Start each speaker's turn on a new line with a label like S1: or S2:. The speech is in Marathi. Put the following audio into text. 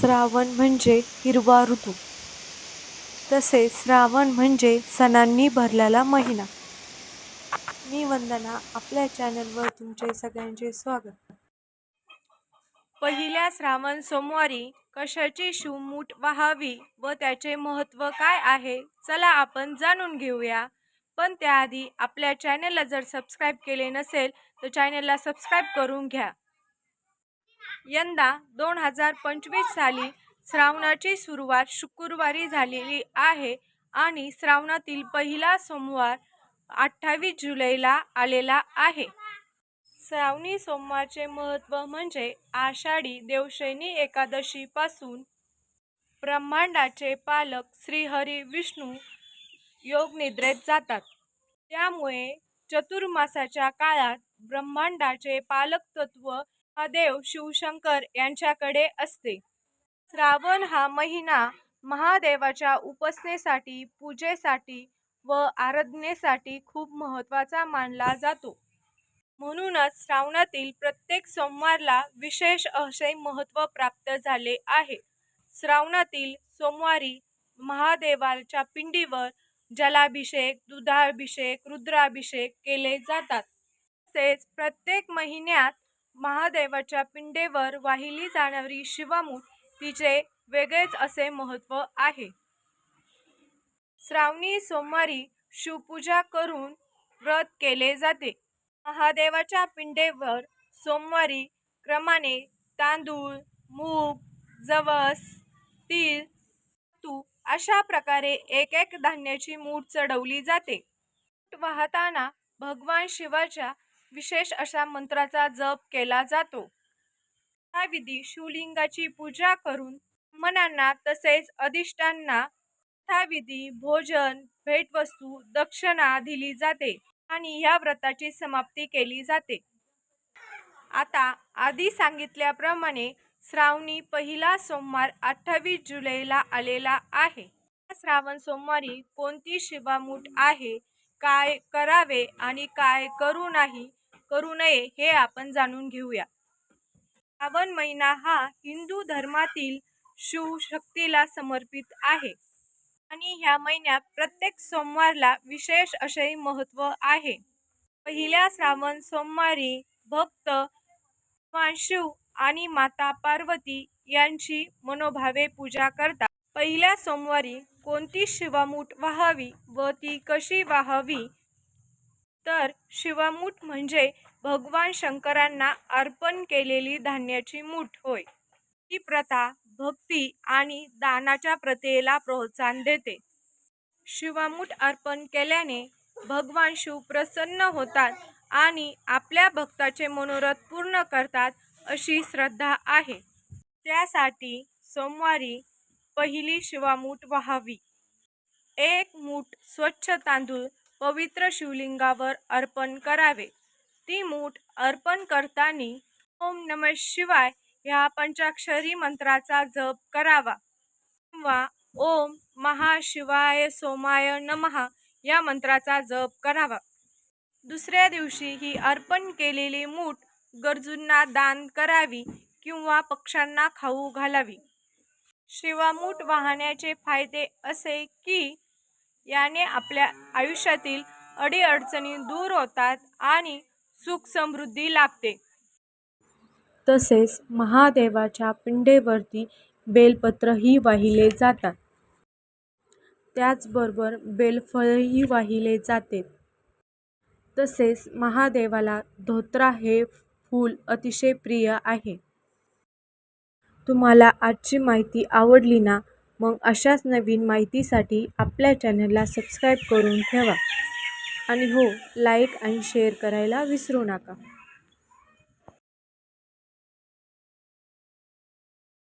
S1: श्रावण म्हणजे हिरवा ऋतू. तसेच श्रावण म्हणजे सणांनी भरलेला महिना. मी वंदना आपल्या चॅनलवर तुमचे सगळ्यांचे स्वागत. पहिल्या श्रावण सोमवारी कशाची शिवमूठ व्हावी व त्याचे महत्त्व काय आहे चला आपण जाणून घेऊया. पण त्याआधी आपल्या चॅनलला जर सबस्क्राईब केले नसेल तर चॅनलला सबस्क्राईब करून घ्या. यंदा दोन हजार पंचवीस साली श्रावणाची सुरुवात शुक्रवारी झालेली आहे आणि श्रावणातील पहिला सोमवार अठ्ठावीस जुलैला आलेला आहे. श्रावणी सोमवारचे महत्त्व म्हणजे आषाढी देवशैनी एकादशीपासून ब्रह्मांडाचे पालक श्रीहरी विष्णू योगनिद्रेत जातात. त्यामुळे चतुर्मासाच्या काळात ब्रह्मांडाचे पालकत्व महादेव शिवशंकर यांच्याकडे असते. श्रावण हा महिना महादेवाच्या उपासनेसाठी पूजेसाठी व आराधनेसाठी खूप महत्त्वाचा मानला जातो. म्हणूनच श्रावणातील प्रत्येक सोमवारला विशेष असे महत्त्व प्राप्त झाले आहे. श्रावणातील सोमवारी महादेवाच्या पिंडीवर जलाभिषेक दुधाभिषेक रुद्राभिषेक केले जातात. तसेच प्रत्येक महिन्यात महादेवाच्या पिंडेवर वाहिली जाणारी शिवामूठ तिचे वेगळेच असे महत्त्व आहे. श्रावणी सोमवारी शिवपूजा करून व्रत केले जाते. महादेवाच्या पिंडेवर सोमवारी क्रमाने तांदूळ मूग जवस तीळ तू अशा प्रकारे एक एक धान्याची मूठ चढवली जाते. वाहताना भगवान शिवाच्या विशेष अशा मंत्राचा जप केला जातो. हा विधी शिवलिंगाची पूजा करून मनांना तसेच अधिष्ठांना हा विधी भोजन भेटवस्तू दक्षिणा दिली जाते आणि या व्रताची समाप्ती केली जाते. आता आधी सांगितल्याप्रमाणे श्रावणी पहिला सोमवार अठ्ठावीस जुलैला आलेला आहे. श्रावण सोमवारी कोणती शिवामूठ आहे काय करावे आणि काय करू नाही करू नये हे आपण जाणून घेऊया. श्रावण महिना हा हिंदू धर्मातील शिवशक्तीला समर्पित आहे. आणि ह्या महिन्यात प्रत्येक सोमवारला विशेष असे महत्त्व आहे. पहिल्या श्रावण सोमवारी भक्त भगवान शिव आणि माता पार्वती यांची मनोभावे पूजा करतात. पहिल्या सोमवारी कोणती शिवामूठ वाहावी व ती कशी वाहावी तर शिवामूठ म्हणजे भगवान शंकरांना अर्पण केलेली धान्याची मूठ होय. ही प्रथा भक्ती आणि दानाच्या प्रथेला प्रोत्साहन देते. शिवामूठ अर्पण केल्याने भगवान शिव प्रसन्न होतात आणि आपल्या भक्ताचे मनोरथ पूर्ण करतात अशी श्रद्धा आहे. त्यासाठी सोमवारी पहिली शिवामूठ व्हावी. एक मूठ स्वच्छ तांदूळ पवित्र शिवलिंगावर अर्पण करावे. ती मूठ अर्पण करताना ओम नम शिवाय ह्या पंचाक्षरी मंत्राचा जप करावा. किंवा ओम महाशिवाय सोमाय नमः या मंत्राचा जप करावा. दुसऱ्या दिवशी ही अर्पण केलेली मूठ गरजूंना दान करावी किंवा पक्ष्यांना खाऊ घालावी. शिवामूठ वाहण्याचे फायदे असे की याने आपल्या आयुष्यातील अडीअडचणी दूर होतात आणि सुख समृद्धी लाभते. तसेच महादेवाच्या पिंडेवरती बेलपत्रही वाहिले जातात. त्याचबरोबर बेलफळही वाहिले जाते. तसेच महादेवाला धोत्रा हे फूल अतिशय प्रिय आहे. तुम्हाला आजची माहिती आवडली ना मग अशाच नवीन माहितीसाठी आपल्या चॅनलला सबस्क्राईब करून ठेवा. आणि हो लाईक आणि शेअर करायला विसरू नका.